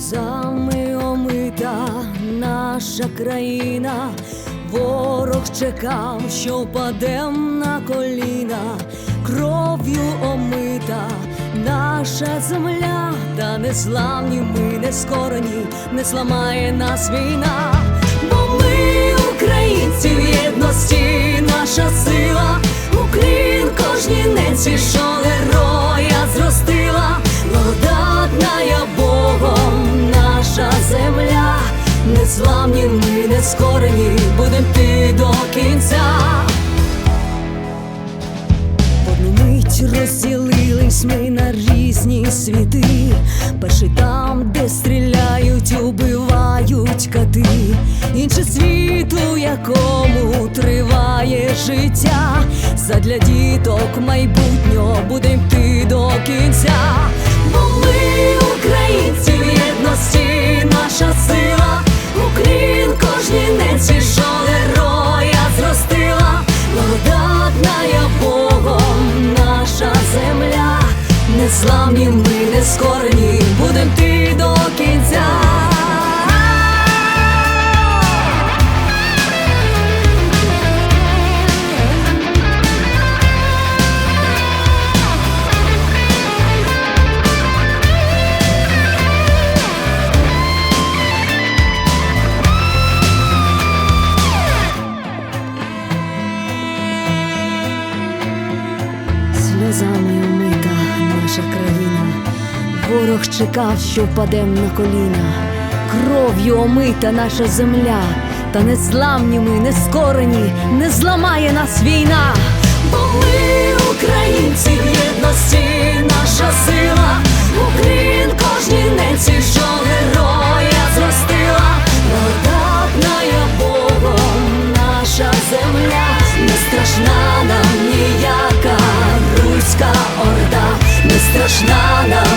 сльозами омита наша країна, ворог чекав, що впадем на коліна, кров'ю омита наша земля, та не славні ми, не скорені, не зламає нас війна, бо ми, українці, в єдності наша сила. Незламні ми не скорені, будем ти до кінця. В мить розділились ми на різні світи. Перший там, де стріляють, убивають кати, інший світ, у якому триває життя. Задля діток майбутнього будем йти до кінця. Незламні ми не скорені, будем ти до кінця. Сльозами омита наша країна, ворог чекав, що впадем на коліна, кров'ю омита наша земля, та незламні ми, не скорені, не зламає нас війна, бо ми, українці, в єдності наша сила, Україн кожній неці, що героя зростила, Родатна Богом наша земля. Не страшна. na na